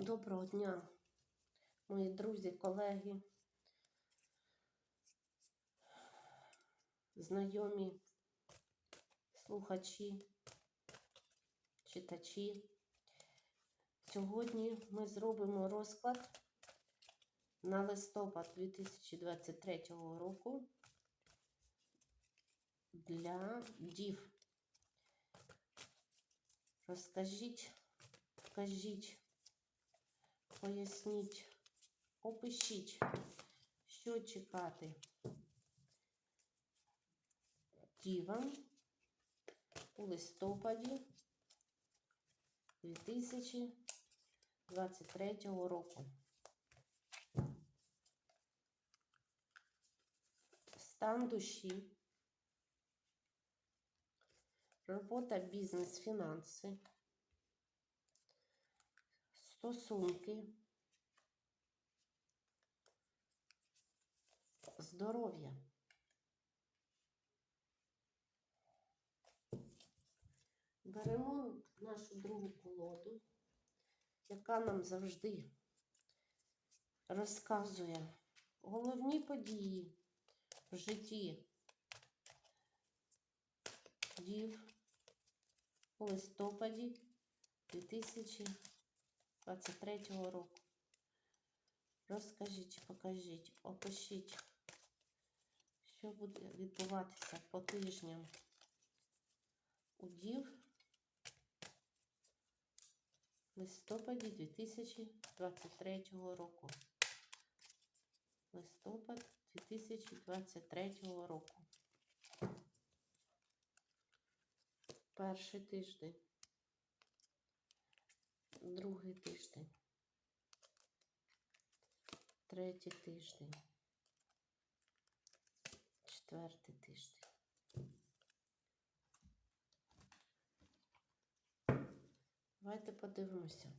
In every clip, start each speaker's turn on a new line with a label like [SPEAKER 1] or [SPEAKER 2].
[SPEAKER 1] Доброго дня, мої друзі, колеги, знайомі, слухачі, читачі. Сьогодні ми зробимо розклад на листопад 2023 року для дів. Розкажіть, покажіть. Поясніть, опишіть, що чекати дівам у листопаді 2023 року. Стан душі, робота, бізнес, фінанси стосунки, здоров'я. Беремо нашу другу колоду, яка нам завжди розказує головні події в житті дів у листопаді 2000 23-го року. Розкажіть, покажіть, опишіть, що буде відбуватися по тижням у дів листопаді 2023 року. Листопад 2023 року. Перший тиждень другий тиждень, третій тиждень, четвертий тиждень. Давайте подивимося,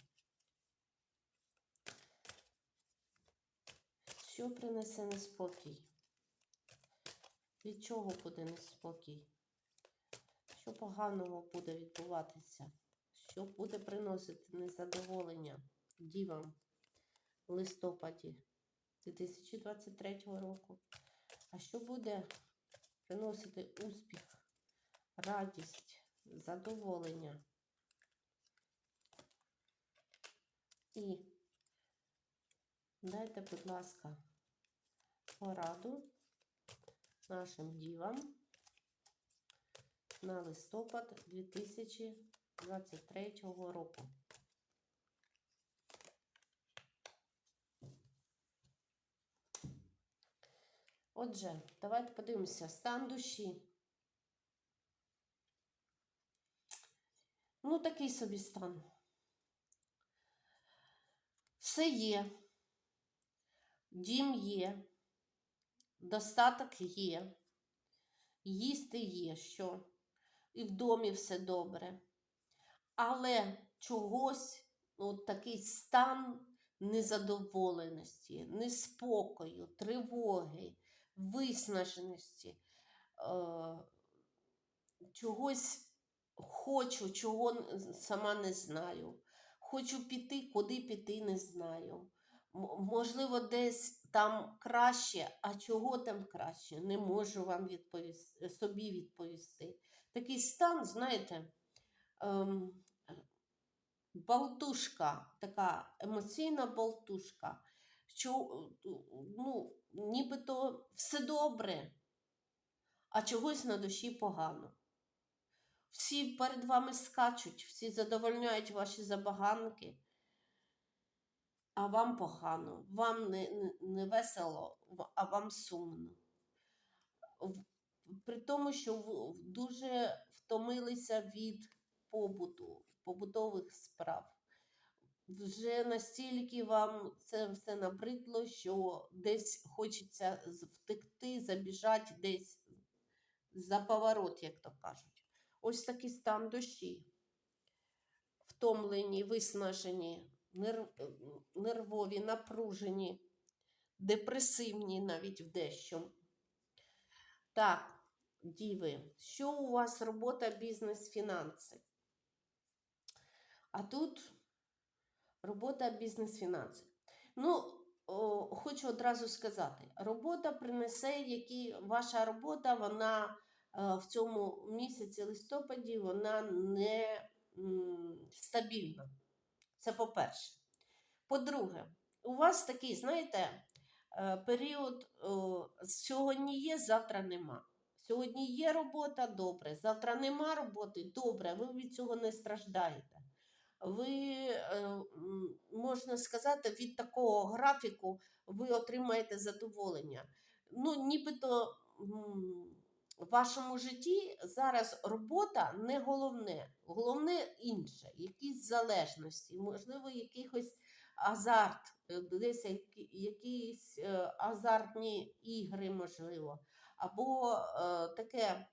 [SPEAKER 1] що принесе неспокій? Від чого буде неспокій? Що поганого буде відбуватися? Що буде приносити незадоволення дівам в листопаді 2023 року, а що буде приносити успіх, радість, задоволення. І дайте, будь ласка, пораду нашим дівам на листопад 2023 23 року. Отже, давайте подивимося стан душі. Ну, такий собі стан. Все є, дім є, достаток є, їсти є що, і в домі все добре але чогось ну, такий стан незадоволеності, неспокою, тривоги, виснаженості, е, чогось хочу, чого сама не знаю. Хочу піти, куди піти, не знаю. Можливо, десь там краще, а чого там краще, не можу вам відповісти, собі відповісти. Такий стан, знаєте, ем, болтушка, така емоційна болтушка, що ну, нібито все добре, а чогось на душі погано. Всі перед вами скачуть, всі задовольняють ваші забаганки, а вам погано, вам не, не, весело, а вам сумно. При тому, що дуже втомилися від побуту, побутових справ. Вже настільки вам це все набридло, що десь хочеться втекти, забіжати десь за поворот, як то кажуть. Ось такий стан душі. Втомлені, виснажені, нервові, напружені, депресивні навіть в дещо. Так, діви, що у вас робота, бізнес, фінанси? А тут Робота, бізнес, фінанси. Ну, о, хочу одразу сказати: робота принесе, які ваша робота, вона е, в цьому місяці листопаді вона не м, стабільна. Це по-перше. По-друге, у вас такий, знаєте, е, період о, сьогодні є, завтра нема. Сьогодні є робота, добре. Завтра нема роботи, добре. Ви від цього не страждаєте. Ви, е, можна сказати, від такого графіку ви отримаєте задоволення. Ну, нібито в вашому житті зараз робота не головне, головне інше, якісь залежності, можливо, якихось азарт, е, десь якісь е, азартні ігри, можливо, або таке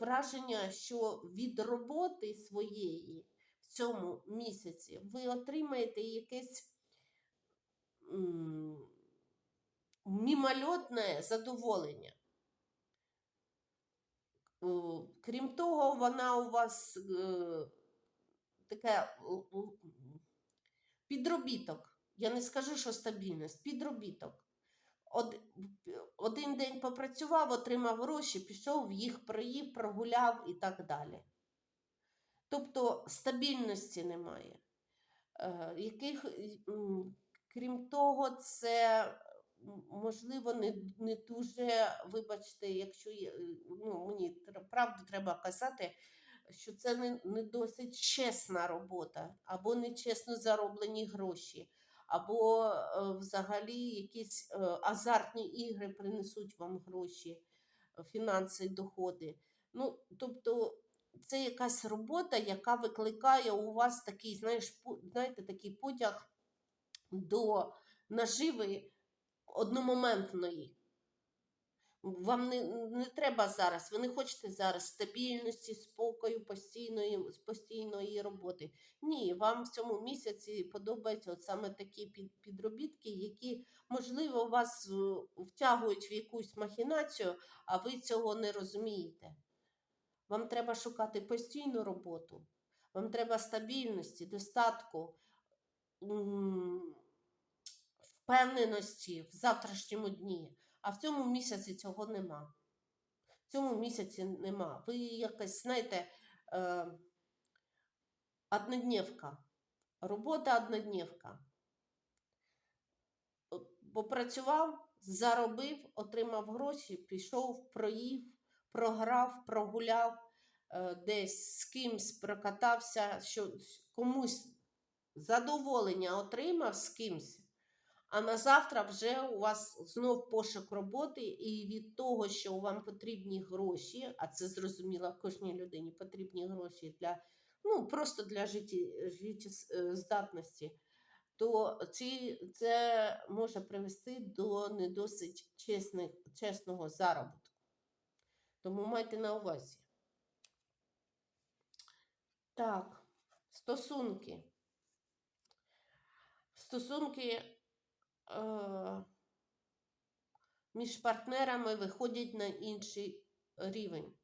[SPEAKER 1] враження, що від роботи своєї цьому місяці ви отримаєте якесь мімольотне задоволення. Крім того, вона у вас е, таке підробіток. Я не скажу, що стабільність, підробіток. Один день попрацював, отримав гроші, пішов, їх проїв, прогуляв і так далі. Тобто стабільності немає. Е, яких, крім того, це можливо не, не дуже, вибачте, якщо є, е, ну, мені правду треба казати, що це не, не досить чесна робота, або нечесно зароблені гроші, або е, взагалі якісь азартні ігри принесуть вам гроші, фінанси, доходи. Ну, тобто це якась робота, яка викликає у вас такий, знаєш, знаєте, такий потяг до наживи одномоментної. Вам не, не треба зараз, ви не хочете зараз стабільності, спокою, постійної, постійної роботи. Ні, вам в цьому місяці подобаються от саме такі під, підробітки, які, можливо, вас е, втягують в якусь махінацію, а ви цього не розумієте. Вам треба шукати постійну роботу, вам треба стабільності, достатку, впевненості в завтрашньому дні. А в цьому місяці цього нема. В цьому місяці нема. Ви якось, знаєте, е, однодневка. Робота однодневка. Попрацював, заробив, отримав гроші, пішов, проїв, програв, прогуляв, е, десь з кимсь прокатався, що комусь задоволення отримав з кимсь. А на завтра вже у вас знов пошук роботи, і від того, що вам потрібні гроші, а це зрозуміло, кожній людині потрібні гроші для ну просто для життєздатності, то ці, це може привести до не досить чесних, чесного заробітку. Тому майте на увазі. Так, стосунки. Стосунки е, між партнерами виходять на інший рівень.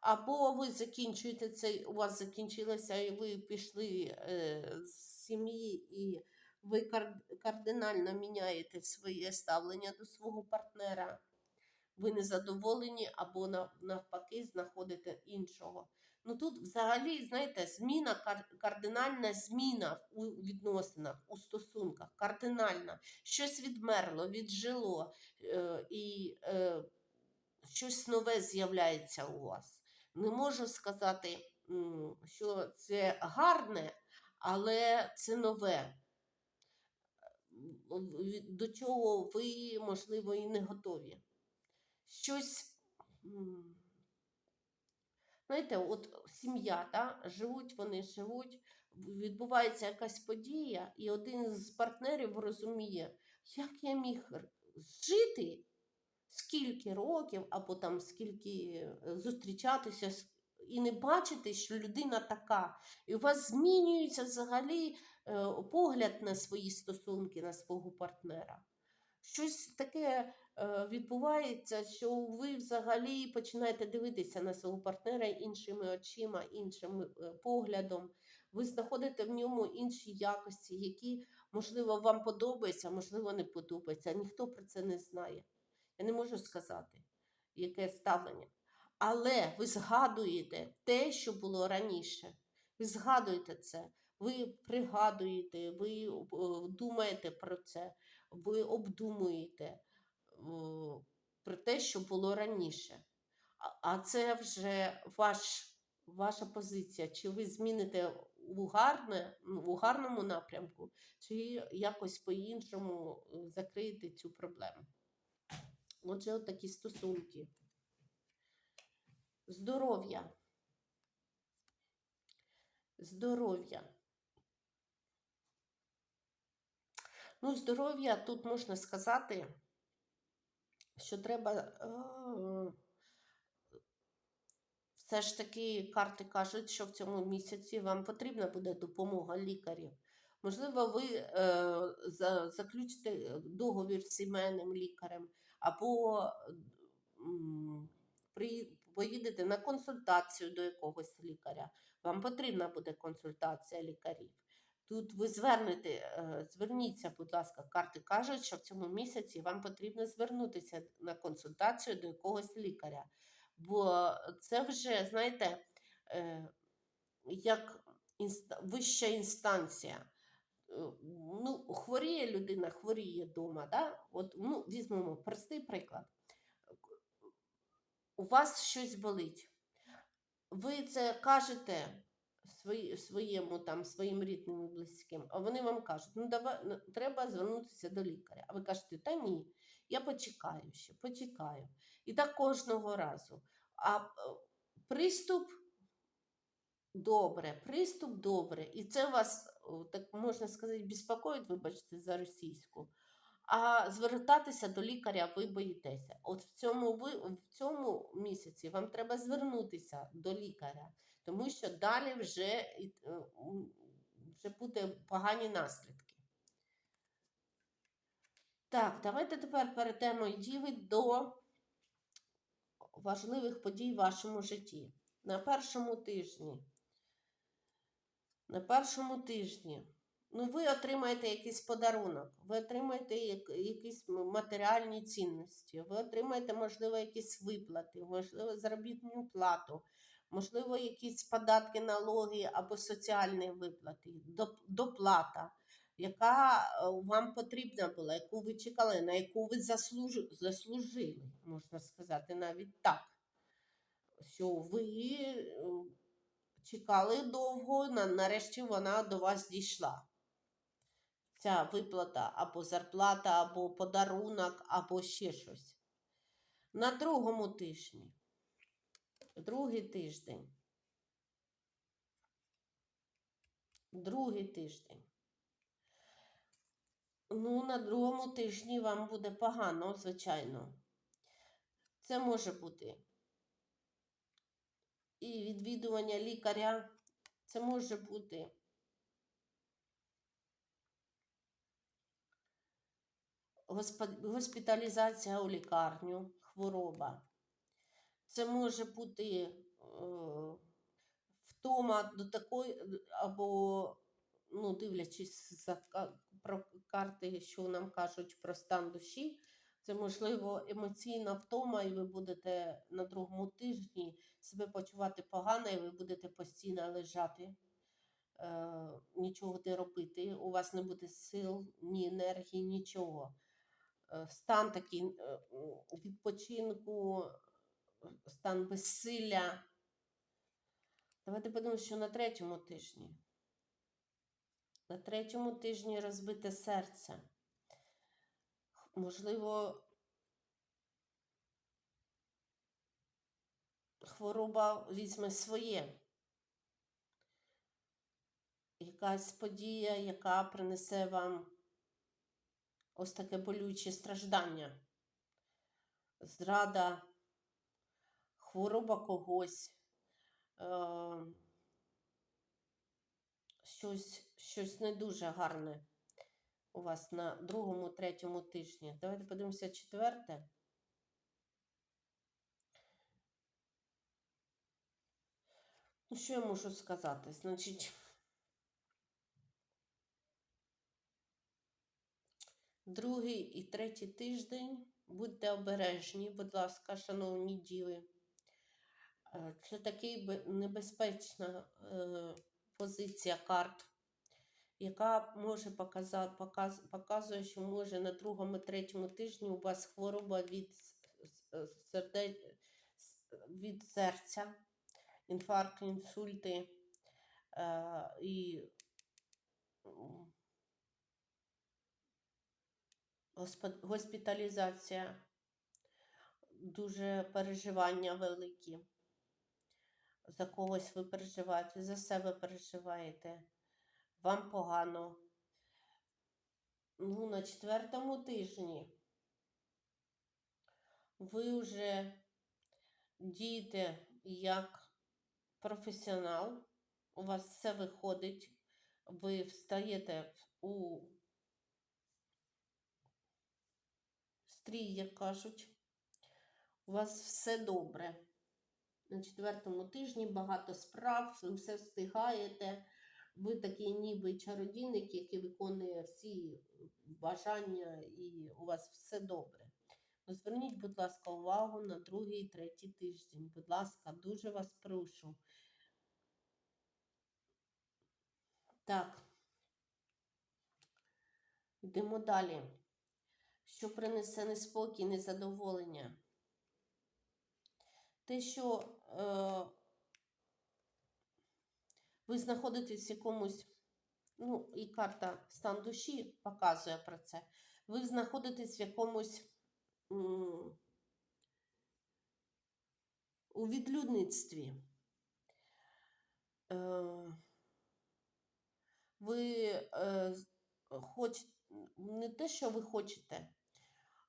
[SPEAKER 1] Або ви закінчуєте це, у вас закінчилося, і ви пішли е, з сім'ї, і ви кардинально міняєте своє ставлення до свого партнера. Ви не задоволені, або навпаки знаходите іншого. Ну тут взагалі, знаєте, зміна, кардинальна зміна у відносинах, у стосунках, кардинальна. Щось відмерло, віджило, е, і е, щось нове з'являється у вас. Не можу сказати, що це гарне, але це нове. До чого ви, можливо, і не готові. Щось. Знаєте, от сім'я, да, живуть вони, живуть, відбувається якась подія, і один з партнерів розуміє, як я міг жити скільки років, або там скільки е, зустрічатися і не бачити, що людина така. І у вас змінюється взагалі е, погляд на свої стосунки, на свого партнера. Щось таке відбувається, що ви взагалі починаєте дивитися на свого партнера іншими очима, іншим е, поглядом. ви знаходите в ньому інші якості, які, можливо, вам подобаються, можливо, не подобаються. Ніхто про це не знає. Я не можу сказати, яке ставлення. Але ви згадуєте те, що було раніше. Ви згадуєте це, ви пригадуєте, ви е, думаєте про це, ви обдумуєте про те, що було раніше. А- це вже ваш, ваша позиція. Чи ви зміните у, гарне, ну, у гарному напрямку, чи якось по-іншому е, закриєте цю проблему. Отже, от такі стосунки. Здоров'я. Здоров'я. Ну, здоров'я тут можна сказати, що треба. Е- все ж таки карти кажуть, що в цьому місяці вам потрібна буде допомога лікарів. Можливо, ви е, за, заключите договір з сімейним лікарем, або м, при, поїдете на консультацію до якогось лікаря. Вам потрібна буде консультація лікарів. Тут ви звернете, е, зверніться, будь ласка, карти кажуть, що в цьому місяці вам потрібно звернутися на консультацію до якогось лікаря. Бо це вже, знаєте, е, як вища інстанція. Е, Ну, хворіє людина, хворіє вдома. Да? От, ну, візьмемо простий приклад. У вас щось болить. Ви це кажете своєму, там, своїм рідним і близьким, а вони вам кажуть, ну давай, ну, треба звернутися до лікаря. А ви кажете, та ні, я почекаю ще, почекаю. І так кожного разу. А е, приступ добре, приступ добре. І це вас, так можна сказати, безпокоїть, вибачте, за російську. А звертатися до лікаря ви боїтеся. От в цьому, ви, в цьому місяці вам треба звернутися до лікаря, тому що далі вже, е, вже буде погані наслідки. Так, давайте тепер перейдемо діви до важливих подій в вашому житті. На першому тижні. На першому тижні. Ну, ви отримаєте якийсь подарунок, ви отримаєте якісь матеріальні цінності, ви отримаєте, можливо, якісь виплати, можливо, заробітну плату, можливо, якісь податки, налоги або соціальні виплати, доплата, яка е, вам потрібна була, яку ви чекали, на яку ви заслужили, можна сказати, навіть так. Що ви е, чекали довго, нарешті вона до вас дійшла. Ця виплата або зарплата, або подарунок, або ще щось. На другому тижні. Другий тиждень. Другий тиждень. Ну, на другому тижні вам буде погано, звичайно. Це може бути і відвідування лікаря. Це може бути госпіталізація у лікарню, хвороба. Це може бути е, втома до такої, або, ну, дивлячись за про карти, що нам кажуть про стан душі, це можливо емоційна втома, і ви будете на другому тижні себе почувати погано, і ви будете постійно лежати, е, нічого не робити. У вас не буде сил, ні енергії, нічого. Е, Стан такий е, відпочинку, стан безсилля. Давайте подивимося, що на третьому тижні. На третьому тижні розбите серце. Можливо, хвороба візьме своє. Якась подія, яка принесе вам ось таке болюче страждання. Зрада, хвороба когось, е, щось щось не дуже гарне у вас на другому, третьому тижні. Давайте подивимося четверте. Ну, що я можу сказати? Значить, другий і третій тиждень будьте обережні, будь ласка, шановні діви. Е, Це такий небезпечна е, позиція карт, яка може показати, показ, показує, що може на другому, третьому тижні у вас хвороба від, с- с- серде, с- від серця, інфаркт, інсульти е, і госпіталізація, дуже переживання великі. За когось ви переживаєте, за себе переживаєте, вам погано. Ну, на четвертому тижні. Ви вже дієте як професіонал, у вас все виходить, ви встаєте у стрій, як кажуть, у вас все добре. На четвертому тижні багато справ, ви все встигаєте. Ви такий ніби чародійник, який виконує всі бажання, і у вас все добре. Зверніть, будь ласка, увагу на другий і третій тиждень. Будь ласка, дуже вас прошу. Так. Йдемо далі. Що принесе неспокій, незадоволення? Те, що ви знаходитесь в якомусь, ну, і карта стан душі показує про це. Ви знаходитесь в якомусь у відлюдництві. Е, ви е, хочете, не те, що ви хочете,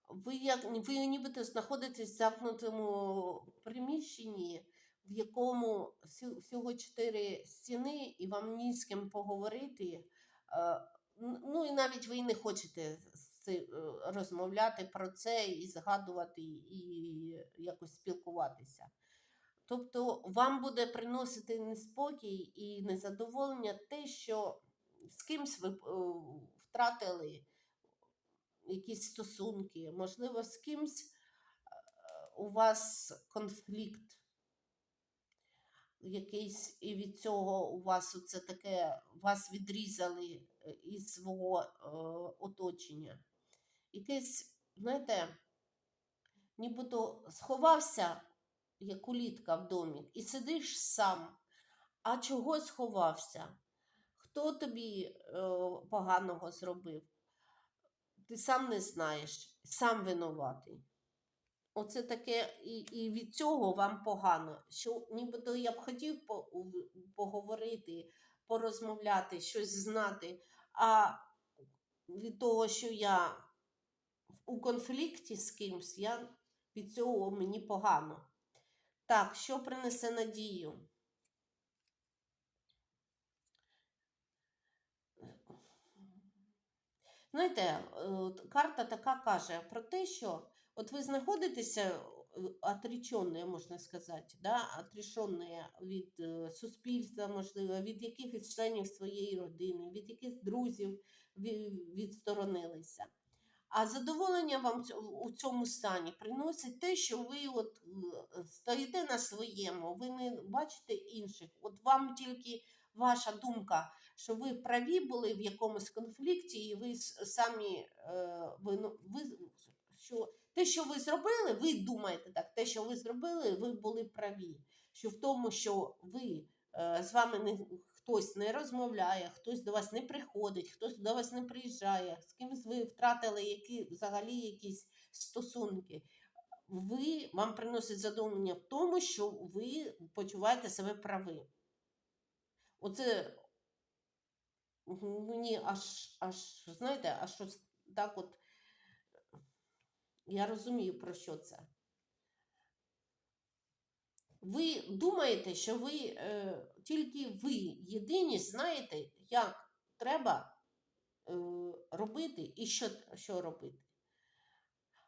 [SPEAKER 1] ви як ви нібито знаходитесь в замкнутому приміщенні, в якому всього чотири стіни, і вам ні з ким поговорити. Е, Ну і навіть ви не хочете е, розмовляти про це і згадувати, і якось спілкуватися. Тобто вам буде приносити неспокій і незадоволення те, що з кимсь ви е, втратили якісь стосунки, можливо, з кимсь е, у вас конфлікт якийсь, і від цього у вас оце таке, вас відрізали е, із свого е, оточення. Якесь, знаєте, нібито сховався, як улітка в домі, і сидиш сам. А чого сховався? Хто тобі е, поганого зробив? Ти сам не знаєш, сам винуватий. Оце таке, і, і від цього вам погано. Що нібито я б хотів по, поговорити, порозмовляти, щось знати. А від того, що я у конфлікті з кимсь, я від цього мені погано. Так, що принесе надію? Знаєте, е, карта така каже про те, що от ви знаходитеся отреченные, можна сказати, да? отреченные від е, суспільства, можливо, від якихось членів своєї родини, від якихось друзів відсторонилися. А задоволення вам у цьому стані приносить те, що ви от е, стоїте на своєму, ви не бачите інших. От вам тільки ваша думка, що ви праві були в якомусь конфлікті, і ви самі е, ви, ви, що те, що ви зробили, ви думаєте так, те, що ви зробили, ви були праві. Що в тому, що ви е, з вами не хтось не розмовляє, хтось до вас не приходить, хтось до вас не приїжджає, з кимось ви втратили які, взагалі якісь стосунки. Ви вам приносить задоволення в тому, що ви почуваєте себе правим. Оце мені аж, аж, знаєте, аж ось так от я розумію, про що це. Ви думаєте, що ви е, тільки ви єдині знаєте, як треба е, робити і що, що робити.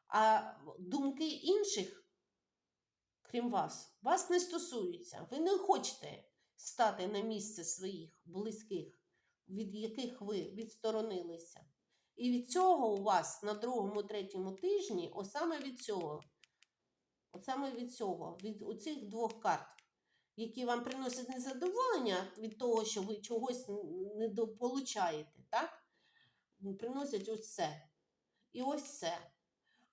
[SPEAKER 1] А думки інших, крім вас, вас не стосуються. Ви не хочете стати на місце своїх близьких, від яких ви відсторонилися. І від цього у вас на другому, третьому тижні, ось саме від цього, от саме від цього, від оцих двох карт, які вам приносять незадоволення від того, що ви чогось недополучаєте, так? Приносять ось це. І ось це.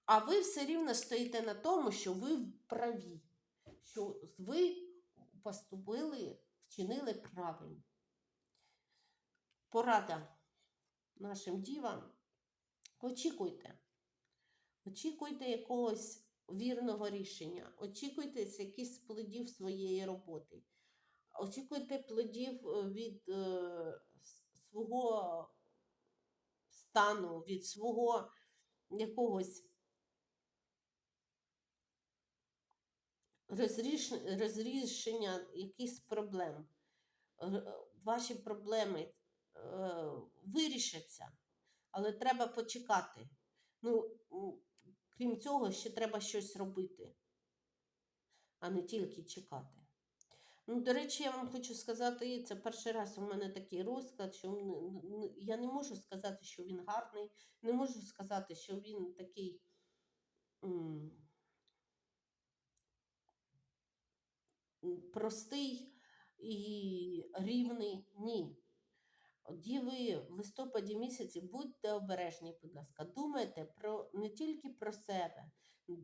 [SPEAKER 1] А ви все рівно стоїте на тому, що ви праві, що ви поступили, вчинили правильно. Порада нашим дівам. Очікуйте. Очікуйте якогось вірного рішення. Очікуйте якихось плодів своєї роботи. Очікуйте плодів е, від е, свого стану, від свого якогось розріш- розрішення якихось проблем. Ваші проблеми е, вирішаться, але треба почекати. Ну, крім цього, ще треба щось робити, а не тільки чекати. Ну, до речі, я вам хочу сказати, це перший раз у мене такий розклад, що я не можу сказати, що він гарний, не можу сказати, що він такий. м, м, Простий і рівний. Ні. Діви в листопаді місяці будьте обережні, будь ласка. Думайте про не тільки про себе,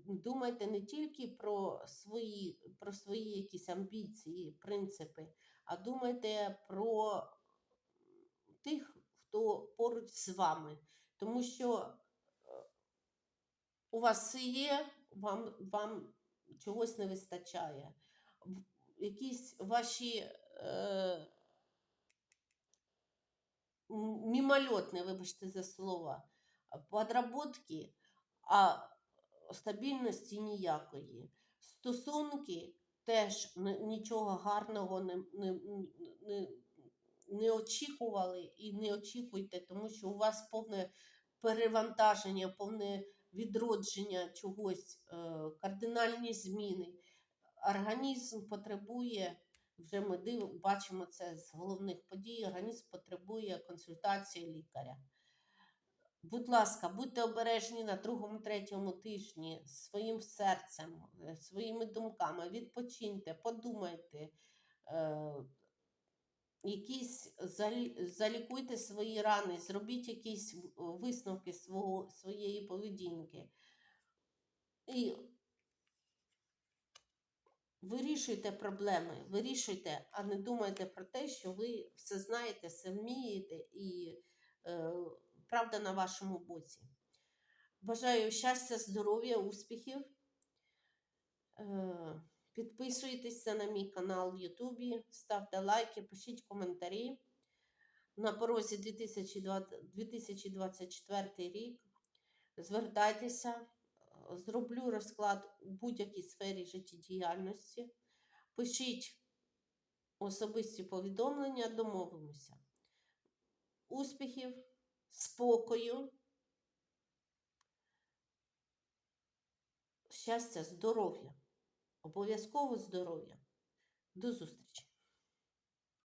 [SPEAKER 1] думайте не тільки про свої, про свої якісь амбіції, принципи, а думайте про тих, хто поруч з вами. Тому що е, у вас є, вам, вам чогось не вистачає. Якісь ваші. Е, м- мимолетные, вибачте за слова, подработки, а стабільності ніякої. Стосунки теж нічого гарного не, не, не, не очікували і не очікуйте, тому що у вас повне перевантаження, повне відродження чогось, е, кардинальні зміни. Організм потребує вже ми див, бачимо це з головних подій. Організм потребує консультації лікаря. Будь ласка, будьте обережні на другому, третьому тижні своїм серцем, е, своїми думками. Відпочиньте, подумайте, е, якісь залікуйте свої рани, зробіть якісь висновки свого, своєї поведінки. І Вирішуйте проблеми, вирішуйте, а не думайте про те, що ви все знаєте, все вмієте і е, правда на вашому боці. Бажаю щастя, здоров'я, успіхів. Е, підписуйтеся на мій канал в Ютубі, ставте лайки, пишіть коментарі. На порозі 2024 рік. Звертайтеся, зроблю розклад у будь-якій сфері життєдіяльності. Пишіть особисті повідомлення, домовимося. Успіхів, спокою, щастя, здоров'я. Обов'язково здоров'я. До зустрічі!